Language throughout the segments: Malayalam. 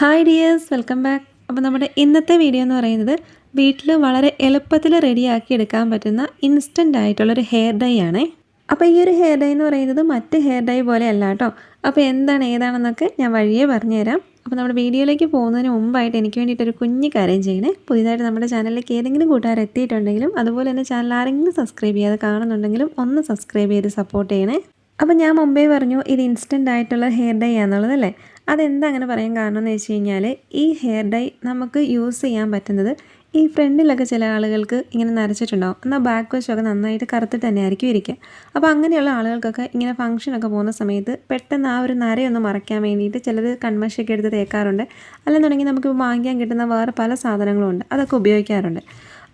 ഹായ് ഡിയേഴ്സ് വെൽക്കം ബാക്ക് അപ്പോൾ നമ്മുടെ ഇന്നത്തെ വീഡിയോ എന്ന് പറയുന്നത് വീട്ടിൽ വളരെ എളുപ്പത്തിൽ റെഡിയാക്കി എടുക്കാൻ പറ്റുന്ന ഇൻസ്റ്റന്റ് ആയിട്ടുള്ളൊരു ഹെയർ ഡൈ ആണ്. അപ്പോൾ ഈ ഒരു ഹെയർ ഡൈ എന്ന് പറയുന്നത് മറ്റ് ഹെയർ ഡൈ പോലെ അല്ല കേട്ടോ. അപ്പോൾ എന്താണ് ഏതാണെന്നൊക്കെ ഞാൻ വഴിയേ പറഞ്ഞുതരാം. അപ്പോൾ നമ്മുടെ വീഡിയോയിലേക്ക് പോകുന്നതിന് മുമ്പായിട്ട് എനിക്ക് വേണ്ടിയിട്ടൊരു കുഞ്ഞ് കാര്യം ചെയ്യണേ. പുതിയതായിട്ട് നമ്മുടെ ചാനലിലേക്ക് ഏതെങ്കിലും കൂട്ടുകാർ എത്തിയിട്ടുണ്ടെങ്കിലും അതുപോലെ തന്നെ ചാനൽ ആരെങ്കിലും സബ്സ്ക്രൈബ് ചെയ്യാതെ കാണുന്നുണ്ടെങ്കിലും ഒന്ന് സബ്സ്ക്രൈബ് ചെയ്ത് സപ്പോർട്ട് ചെയ്യണേ. അപ്പോൾ ഞാൻ മുമ്പേ പറഞ്ഞു ഇത് ഇൻസ്റ്റന്റ് ആയിട്ടുള്ള ഹെയർ ഡൈ ആണെന്നുള്ളതല്ലേ അതെന്താ അങ്ങനെ പറയാൻ കാരണം എന്ന് വെച്ച് കഴിഞ്ഞാൽ ഈ ഹെയർ ഡൈ നമുക്ക് യൂസ് ചെയ്യാൻ പറ്റുന്നത് ഈ ഫ്രണ്ടിലൊക്കെ ചില ആളുകൾക്ക് ഇങ്ങനെ നരച്ചിട്ടുണ്ടാവും. എന്നാൽ ബാക്ക് വശമൊക്കെ നന്നായിട്ട് കറുത്തിട്ട് തന്നെ ആയിരിക്കും ഇരിക്കുക. അപ്പോൾ അങ്ങനെയുള്ള ആളുകൾക്കൊക്കെ ഇങ്ങനെ ഫംഗ്ഷനൊക്കെ പോകുന്ന സമയത്ത് പെട്ടെന്ന് ആ ഒരു നരയൊന്ന് മറയ്ക്കാൻ വേണ്ടിയിട്ട് ചിലത് കൺമശയൊക്കെ എടുത്ത് തേക്കാറുണ്ട്. അല്ലെന്നുണ്ടെങ്കിൽ നമുക്ക് വാങ്ങിക്കാൻ കിട്ടുന്ന വേറെ പല സാധനങ്ങളും ഉണ്ട്. അതൊക്കെ ഉപയോഗിക്കാറുണ്ട്.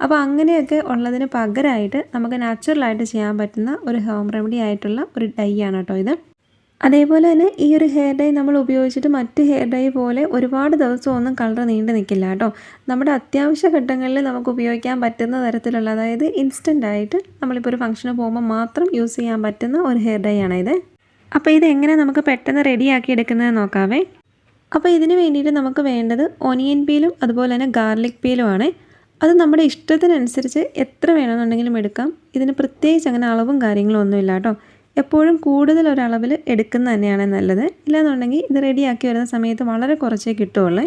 അപ്പോൾ അങ്ങനെയൊക്കെ ഉള്ളതിന് പകരമായിട്ട് നമുക്ക് നാച്ചുറലായിട്ട് ചെയ്യാൻ പറ്റുന്ന ഒരു ഹോം റെമഡി ആയിട്ടുള്ള ഒരു ഡൈ ആണ് കേട്ടോ ഇത്. അതേപോലെ തന്നെ ഈ ഒരു ഹെയർ ഡൈ നമ്മൾ ഉപയോഗിച്ചിട്ട് മറ്റ് ഹെയർ ഡൈ പോലെ ഒരുപാട് ദിവസമൊന്നും കളർ നീണ്ടു നിൽക്കില്ല കേട്ടോ. നമ്മുടെ അത്യാവശ്യ ഘട്ടങ്ങളിൽ നമുക്ക് ഉപയോഗിക്കാൻ പറ്റുന്ന തരത്തിലുള്ള അതായത് ഇൻസ്റ്റന്റ് ആയിട്ട് നമ്മളിപ്പോൾ ഒരു ഫംഗ്ഷന് പോകുമ്പോൾ മാത്രം യൂസ് ചെയ്യാൻ പറ്റുന്ന ഒരു ഹെയർ ഡൈ ആണ് ഇത്. അപ്പോൾ ഇത് എങ്ങനെ നമുക്ക് പെട്ടെന്ന് റെഡിയാക്കി എടുക്കുന്നത് നോക്കാവേ. അപ്പോൾ ഇതിന് വേണ്ടിയിട്ട് നമുക്ക് വേണ്ടത് ഒനിയൻ പീലും അതുപോലെ തന്നെ ഗാർലിക് പീലും ആണ്. അത് നമ്മുടെ ഇഷ്ടത്തിനനുസരിച്ച് എത്ര വേണമെന്നുണ്ടെങ്കിലും എടുക്കാം. ഇതിന് പ്രത്യേകിച്ച് അങ്ങനെ അളവും കാര്യങ്ങളും ഒന്നുമില്ല കേട്ടോ. എപ്പോഴും കൂടുതൽ ഒരളവിൽ എടുക്കുന്നത് തന്നെയാണ് നല്ലത്. ഇല്ലാന്നുണ്ടെങ്കിൽ ഇത് റെഡിയാക്കി വരുന്ന സമയത്ത് വളരെ കുറച്ചേ കിട്ടുള്ളേ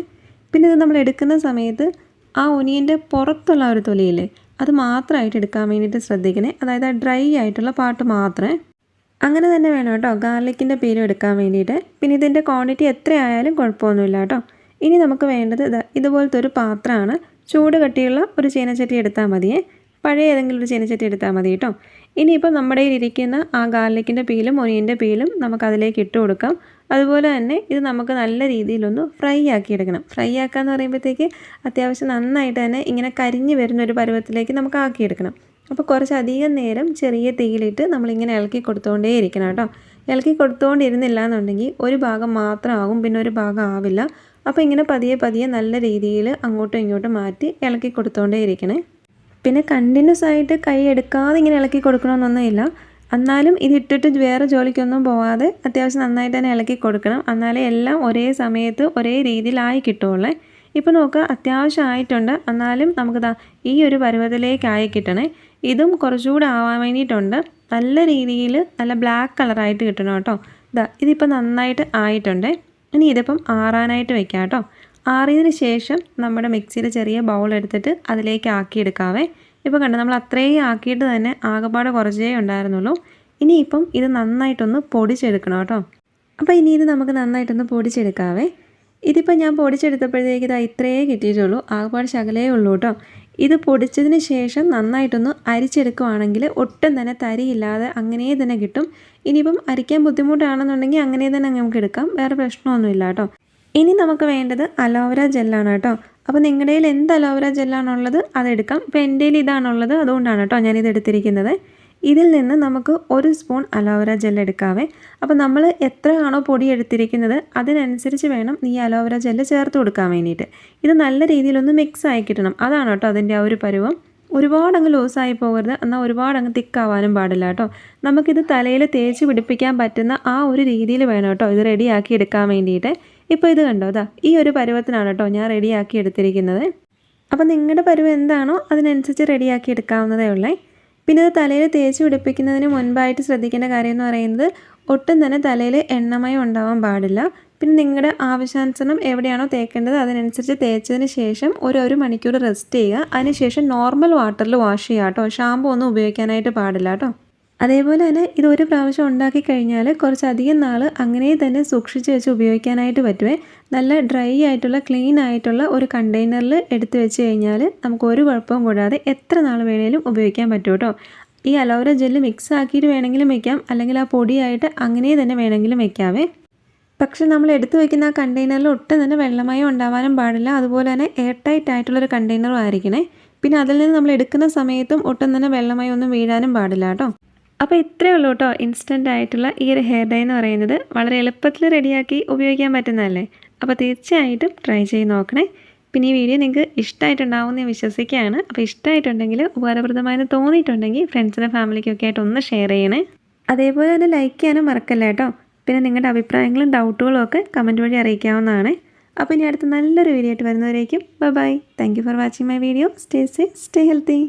പിന്നെ ഇത് നമ്മൾ എടുക്കുന്ന സമയത്ത് ആ ഒനിയന്റെ പുറത്തുള്ള ഒരു തൊലിയില്ലേ അത് മാത്രമായിട്ട് എടുക്കാൻ വേണ്ടിയിട്ട് ശ്രദ്ധിക്കണേ. അതായത് ആ ഡ്രൈ ആയിട്ടുള്ള പാട്ട് മാത്രമേ അങ്ങനെ തന്നെ വേണം കേട്ടോ. ഗാർലിക്കിന്റെ പേരും എടുക്കാൻ വേണ്ടിയിട്ട്. പിന്നെ ഇതിന്റെ ക്വാണ്ടിറ്റി എത്രയായാലും കുഴപ്പമൊന്നുമില്ല കേട്ടോ. ഇനി നമുക്ക് വേണ്ടത് ഇതാ ഇതുപോലത്തെ ഒരു പാത്രമാണ്. ചൂട് കട്ടിയുള്ള ഒരു ചീനച്ചട്ടി എടുത്താൽ മതിയേ. പഴയ ഏതെങ്കിലും ഒരു ചീനച്ചട്ടി എടുത്താൽ മതി കേട്ടോ. ഇനിയിപ്പോൾ നമ്മുടെ ഇരിക്കുന്ന ആ ഗാർലിക്കിന്റെ പീലും ഒനിയന്റെ പീലും നമുക്ക് അതിലേക്ക് ഇട്ട് കൊടുക്കാം. അതുപോലെ തന്നെ ഇത് നമുക്ക് നല്ല രീതിയിലൊന്ന് ഫ്രൈ ആക്കി എടുക്കണം. ഫ്രൈ ആക്കാന്ന് പറയുമ്പോഴത്തേക്ക് അത്യാവശ്യം നന്നായിട്ട് തന്നെ ഇങ്ങനെ കരിഞ്ഞ് വരുന്ന ഒരു പരുവത്തിലേക്ക് നമുക്ക് ആക്കിയെടുക്കണം അപ്പോൾ കുറച്ചധികം നേരം ചെറിയ തീയിലിട്ട് നമ്മളിങ്ങനെ ഇളക്കി കൊടുത്തുകൊണ്ടേ ഇരിക്കണം കേട്ടോ. ഇളക്കി കൊടുത്തുകൊണ്ടിരുന്നില്ല എന്നുണ്ടെങ്കിൽ ഒരു ഭാഗം മാത്രം ആകും പിന്നെ ഒരു ഭാഗം ആവില്ല. അപ്പോൾ ഇങ്ങനെ പതിയെ പതിയെ നല്ല രീതിയിൽ അങ്ങോട്ടും ഇങ്ങോട്ടും മാറ്റി ഇളക്കി കൊടുത്തുകൊണ്ടേ ഇരിക്കണേ. പിന്നെ കണ്ടിന്യൂസ് ആയിട്ട് കൈ എടുക്കാതെ ഇങ്ങനെ ഇളക്കി കൊടുക്കണമെന്നൊന്നുമില്ല എന്നാലും ഇത് ഇട്ടിട്ട് വേറെ ജോലിക്കൊന്നും പോവാതെ അത്യാവശ്യം നന്നായിട്ട് തന്നെ ഇളക്കി കൊടുക്കണം. എന്നാലേ എല്ലാം ഒരേ സമയത്ത് ഒരേ രീതിയിലായി കിട്ടുള്ളേ. ഇപ്പോൾ നോക്കുക അത്യാവശ്യം ആയിട്ടുണ്ട്. എന്നാലും നമുക്ക് ഈ ഒരു പരുവത്തിലേക്കായി കിട്ടണേ. ഇതും കുറച്ചുകൂടെ ആവാൻ വേണ്ടിയിട്ടുണ്ട്. നല്ല രീതിയിൽ നല്ല ബ്ലാക്ക് കളറായിട്ട് കിട്ടണം കേട്ടോ. ഇതാ ഇതിപ്പോൾ നന്നായിട്ട് ആയിട്ടുണ്ട്. ഇനി ഇതിപ്പം ആറാനായിട്ട് വെക്കാം കേട്ടോ. ആറിയതിന് ശേഷം നമ്മുടെ മിക്സിയിൽ ചെറിയ ബൗൾ എടുത്തിട്ട് അതിലേക്ക് ആക്കിയെടുക്കാവേ. ഇപ്പോൾ കണ്ടു നമ്മൾ അത്രയും ആക്കിയിട്ട് തന്നെ ആകപ്പാട് കുറച്ചേ ഉണ്ടായിരുന്നുള്ളൂ. ഇനിയിപ്പം ഇത് നന്നായിട്ടൊന്ന് പൊടിച്ചെടുക്കണം കേട്ടോ. അപ്പോൾ ഇനി ഇത് നമുക്ക് നന്നായിട്ടൊന്ന് പൊടിച്ചെടുക്കാവേ. ഇതിപ്പോൾ ഞാൻ പൊടിച്ചെടുത്തപ്പോഴത്തേക്ക് ഇത് ഇത്രയേ കിട്ടിയിട്ടുള്ളൂ. ആകെപ്പാട് ശകലേ ഉള്ളൂ കേട്ടോ. ഇത് പൊടിച്ചതിന് ശേഷം നന്നായിട്ടൊന്ന് അരിച്ചെടുക്കുവാണെങ്കിൽ ഒട്ടും തന്നെ തരിയില്ലാതെ അങ്ങനെ തന്നെ കിട്ടും. ഇനിയിപ്പം അരിക്കാൻ ബുദ്ധിമുട്ടാണെന്നുണ്ടെങ്കിൽ അങ്ങനെ തന്നെ നമുക്ക് എടുക്കാം. വേറെ പ്രശ്നമൊന്നുമില്ല കേട്ടോ. ഇനി നമുക്ക് വേണ്ടത് അലോവര ജെല്ലാണ് കേട്ടോ. അപ്പോൾ നിങ്ങളുടെ കയ്യിൽ എന്ത് അലോവര ജെല്ലാണുള്ളത് അതെടുക്കാം. ഇപ്പോൾ എന്റെ കയ്യിൽ ഇതാണുള്ളത് അതുകൊണ്ടാണ് കേട്ടോ ഞാനിത് എടുത്തിരിക്കുന്നത്. ഇതിൽ നിന്ന് നമുക്ക് ഒരു സ്പൂൺ അലോവര ജെൽ എടുക്കാവേ. അപ്പോൾ നമ്മൾ എത്രയാണോ പൊടി എടുത്തിരിക്കുന്നത് അതിനനുസരിച്ച് വേണം ഈ അലോവര ജെല്ല് ചേർത്ത് കൊടുക്കാൻ വേണ്ടിയിട്ട്. ഇത് നല്ല രീതിയിലൊന്ന് മിക്സ് ആയി കിട്ടണം. അതാണ് കേട്ടോ അതിന്റെ ആ ഒരു പരുവം. ഒരുപാടങ്ങ് ലൂസായി പോകരുത്. എന്നാൽ ഒരുപാടങ്ങ് തിക്കാവാനും പാടില്ല കേട്ടോ. നമുക്കിത് തലയിൽ തേച്ച് പിടിപ്പിക്കാൻ പറ്റുന്ന ആ ഒരു രീതിയിൽ വേണം കേട്ടോ ഇത് റെഡിയാക്കി എടുക്കാൻ വേണ്ടിയിട്ട്. ഇപ്പോൾ ഇത് കണ്ടോ? അതാ ഈ ഒരു പരുവത്തിനാണ് കേട്ടോ ഞാൻ റെഡിയാക്കി എടുത്തിരിക്കുന്നത്. അപ്പോൾ നിങ്ങളുടെ പരുവം എന്താണോ അതിനനുസരിച്ച് റെഡിയാക്കി എടുക്കാവുന്നതേ ഉള്ളേ. പിന്നെ ഇത് തലയിൽ തേച്ച് പിടിപ്പിക്കുന്നതിന് മുൻപായിട്ട് ശ്രദ്ധിക്കേണ്ട കാര്യം എന്ന് പറയുന്നത് ഒട്ടും തന്നെ തലയിൽ എണ്ണമയം ഉണ്ടാവാൻ പാടില്ല. പിന്നെ നിങ്ങളുടെ ആവശ്യാനുസരണം എവിടെയാണോ തേക്കേണ്ടത് അതിനനുസരിച്ച് തേച്ചതിന് ശേഷം ഒരു ഒരു മണിക്കൂർ റെസ്റ്റ് ചെയ്യുക. അതിനുശേഷം നോർമൽ വാട്ടറിൽ വാഷ് ചെയ്യുക കേട്ടോ ഷാമ്പു ഒന്നും ഉപയോഗിക്കാനായിട്ട് പാടില്ല കേട്ടോ അതേപോലെ തന്നെ ഇത് ഒരു പ്രാവശ്യം ഉണ്ടാക്കി കഴിഞ്ഞാൽ കുറച്ചധികം നാൾ അങ്ങനെ തന്നെ സൂക്ഷിച്ച് വെച്ച് ഉപയോഗിക്കാനായിട്ട് പറ്റുമേ നല്ല ഡ്രൈ ആയിട്ടുള്ള ക്ലീൻ ആയിട്ടുള്ള ഒരു കണ്ടെയ്നറിൽ എടുത്ത് വെച്ച് കഴിഞ്ഞാൽ നമുക്ക് ഒരു കുഴപ്പവും കൂടാതെ എത്ര നാൾ വേണേലും ഉപയോഗിക്കാൻ പറ്റും കേട്ടോ. ഈ അലോവര ജെല്ല് മിക്സ് ആക്കിയിട്ട് വേണമെങ്കിലും വെക്കാം. അല്ലെങ്കിൽ ആ പൊടിയായിട്ട് അങ്ങനെ തന്നെ വേണമെങ്കിലും വെക്കാവേ. പക്ഷെ നമ്മൾ എടുത്തു വെക്കുന്ന ആ കണ്ടെയ്നറിൽ ഒട്ടും തന്നെ വെള്ളമയം ഉണ്ടാവാനും പാടില്ല. അതുപോലെ തന്നെ എയർ ടൈറ്റ് ആയിട്ടുള്ളൊരു കണ്ടെയ്നറും ആയിരിക്കണേ. പിന്നെ അതിൽ നിന്ന് നമ്മൾ എടുക്കുന്ന സമയത്തും ഒട്ടും തന്നെ വെള്ളമയം ഒന്നും വീഴാനും പാടില്ല കേട്ടോ. അപ്പോൾ ഇത്രയേ ഉള്ളൂ കേട്ടോ ഇൻസ്റ്റന്റ് ആയിട്ടുള്ള ഈ ഒരു ഹെയർ ഡൈ എന്ന് പറയുന്നത്. വളരെ എളുപ്പത്തിൽ റെഡിയാക്കി ഉപയോഗിക്കാൻ പറ്റുന്നതല്ലേ? അപ്പോൾ തീർച്ചയായിട്ടും ട്രൈ ചെയ്ത് നോക്കണേ. പിന്നെ ഈ വീഡിയോ നിങ്ങൾക്ക് ഇഷ്ടമായിട്ടുണ്ടാവും എന്ന് വിശ്വസിക്കുകയാണ്. അപ്പോൾ ഇഷ്ടമായിട്ടുണ്ടെങ്കിൽ ഉപകാരപ്രദമായെന്ന് തോന്നിയിട്ടുണ്ടെങ്കിൽ ഫ്രണ്ട്സിനും ഫാമിലിക്കൊക്കെ ആയിട്ട് ഒന്ന് ഷെയർ ചെയ്യണേ. അതേപോലെ തന്നെ ലൈക്ക് ചെയ്യാനും മറക്കല്ല കേട്ടോ? പിന്നെ നിങ്ങളുടെ അഭിപ്രായങ്ങളും ഡൗട്ടുകളും ഒക്കെ കമന്റ് വഴി അറിയിക്കാവുന്നതാണ്. അപ്പോൾ ഇനി അടുത്ത നല്ലൊരു വീഡിയോ ആയിട്ട് വരുന്നവരേക്കും bye bye thank for watching my video stay safe stay healthy